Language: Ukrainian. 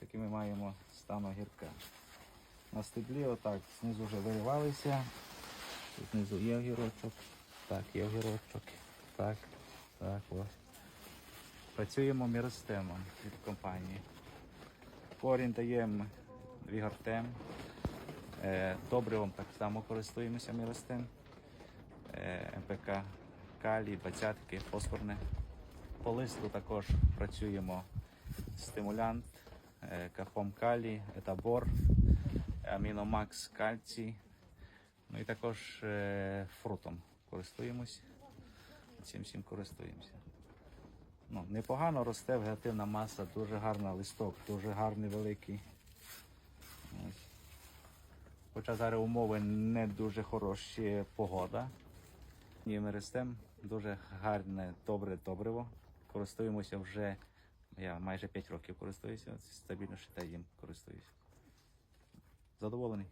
Такі ми маємо стан огірка. На стеблі отак знизу вже виривалися. Знизу є огірочок. Так, є огірочок. Так, так, ось. Працюємо міростемом від компанії. Корінь даємо вігортем. Е, Добривом так само користуємося міростем. Е, МПК калій, двадцятки, фосфорне. По листу також працюємо стимулянт, е, карпом калій, етабор, аміномакс кальцій. Ну і також е, фрутом користуємось. Цим всім користуємося. Ну, непогано росте вегетативна маса, дуже гарна листок, дуже гарний великий. Ось. Хоча зараз умови не дуже хороші погода. Ми ростемо дуже гарне, добре добриво. Користуємося вже, я майже 5 років користуюся, стабільно ще та їм користуюсь. Задоволений.